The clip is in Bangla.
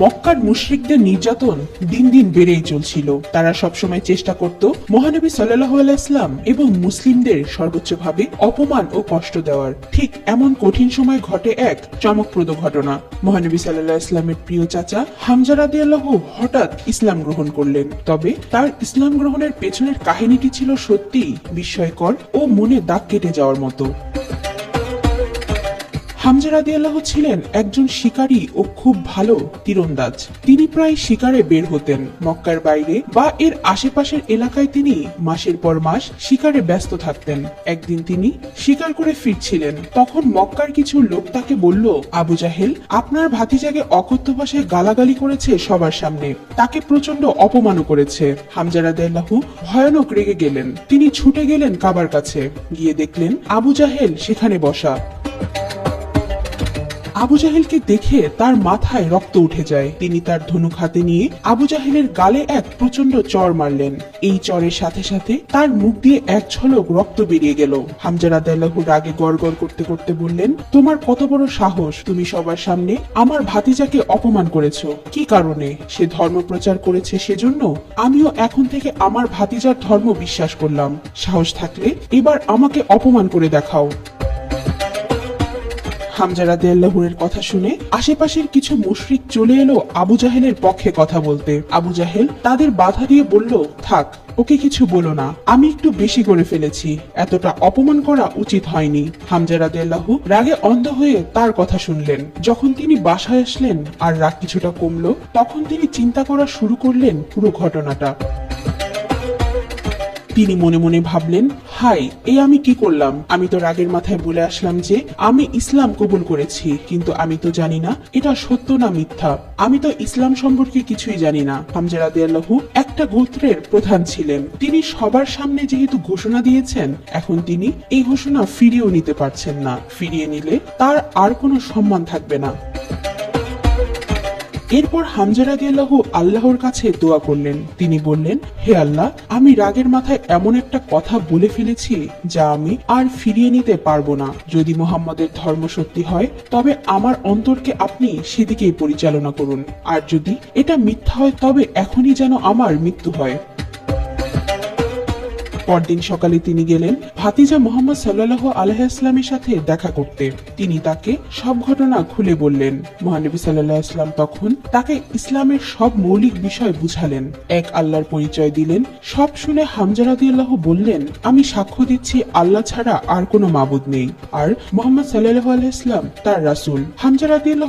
মক্কার মুশরিকদের নির্যাতন দিন দিন বেড়েই চলছিল। তারা সবসময় চেষ্টা করত মহানবী সাল্লাহ এবং মুসলিমদের সর্বোচ্চভাবে অপমান ও কষ্ট দেওয়ার। ঠিক এমন কঠিন সময় ঘটে এক চমকপ্রদ ঘটনা। মহানবী সাল্লাহ ইসলামের প্রিয় চাচা হামজা রাদিয়াল্লাহু হঠাৎ ইসলাম গ্রহণ করলেন। তবে তার ইসলাম গ্রহণের পেছনের কাহিনীটি ছিল সত্যি বিস্ময়কর ও মনে দাগ কেটে যাওয়ার মতো। হামজা রাদিয়াল্লাহু ছিলেন একজন শিকারী ও খুব ভালো তীরন্দাজ। তিনি প্রায় শিকারে বের হতেন মক্কার বাইরে বা এর আশেপাশের এলাকায় তিনি মাসের পর মাস শিকারে ব্যস্ত থাকতেন। একদিন তিনি শিকার করে ফিরছিলেন। তখন মক্কার কিছু লোক তাকে বলল, আবু জাহেল, আপনার ভাতিজাকে অকথ্য ভাষায় গালাগালি করেছে সবার সামনে। তাকে প্রচণ্ড অপমানও করেছে। হামজা রাদিয়াল্লাহু ভয়ানক রেগে গেলেন। তিনি ছুটে গেলেন কাবার কাছে। গিয়ে দেখলেন, আবু জাহেল সেখানে বসা। আবু জাহেলকে দেখে তার মাথায় রক্ত উঠে যায়। তিনি তার ধনুক হাতে নিয়ে আবু জাহেলের গালে এক প্রচণ্ড চর মারলেন। এই চরের সাথে সাথে তার মুখ দিয়ে এক ঝলক রক্ত বেরিয়ে গেল। হামজারা দেল্লাহু রাগে গড়গড় করতে করতে বললেন, তোমার কত বড় সাহস! তুমি সবার সামনে আমার ভাতিজাকে অপমান করেছ। কি কারণে? সে ধর্ম প্রচার করেছে সেজন্য আমিও এখন থেকে আমার ভাতিজার ধর্ম বিশ্বাস করলাম। সাহস থাকলে এবার আমাকে অপমান করে দেখাও। হামজা কথা শুনে আশেপাশের কিছু মুশরিক চলে এলো আবু জাহেলের পক্ষে কথা বলতে। আবু জাহেল তাদের বাধা দিয়ে বলল, থাক, ওকে কিছু বলো না, আমি একটু বেশি করে ফেলেছি, এতটা অপমান করা উচিত হয়নি। হামজা রাদিয়াল্লাহু রাগে অন্ধ হয়ে তার কথা শুনলেন। যখন তিনি বাসায় আসলেন আর রাগ কিছুটা কমলো, তখন তিনি চিন্তা করা শুরু করলেন পুরো ঘটনাটা। তিনি মনে মনে ভাবলেন, হাই, এ আমি কি করলাম? আমি তো রাগের মাথায় বলে আসলাম যে, আমি ইসলাম কবুল করেছি, কিন্তু আমি তো জানি না, এটা সত্য না মিথ্যা। আমি তো ইসলাম সম্পর্কে কিছুই জানি না। হামজা একটা গোত্রের প্রধান ছিলেন। তিনি সবার সামনে যেহেতু ঘোষণা দিয়েছেন, এখন তিনি এই ঘোষণা ফিরিয়েও নিতে পারছেন না। ফিরিয়ে নিলে তার আর কোনো সম্মান থাকবে না। এরপর হামজা রাদিয়াল্লাহু আল্লাহর কাছে দোয়া করলেন। তিনি বললেন, হে আল্লাহ, আমি রাগের মাথায় এমন একটা কথা বলে ফেলেছি যা আমি আর ফিরিয়ে নিতে পারব না। যদি মোহাম্মদের ধর্ম সত্যি হয়, তবে আমার অন্তরকে আপনি সেদিকেই পরিচালনা করুন। আর যদি এটা মিথ্যা হয়, তবে এখনই যেন আমার মৃত্যু হয়। পরদিন সকালে তিনি গেলেন ভাতিজা মোহাম্মদ সাল্লাহ আলহামের সাথে দেখা করতে। তিনি তাকে সব ঘটনা খুলে বললেন। মহানবী সাল্লাহ ইসলাম তখন তাকে ইসলামের সব মৌলিক বিষয় বুঝালেন। এক আল্লাহর পরিচয় দিলেন, সব শুনে হামজারাদিয়াল্লাহ বললেন, আমি সাক্ষ্য দিচ্ছি, আল্লাহ ছাড়া আর কোনো মাবুদ নেই। আর মোহাম্মদ সাল্লাহ আলাইসলাম তার রাসূল। হামজারাদিয়াল্লাহ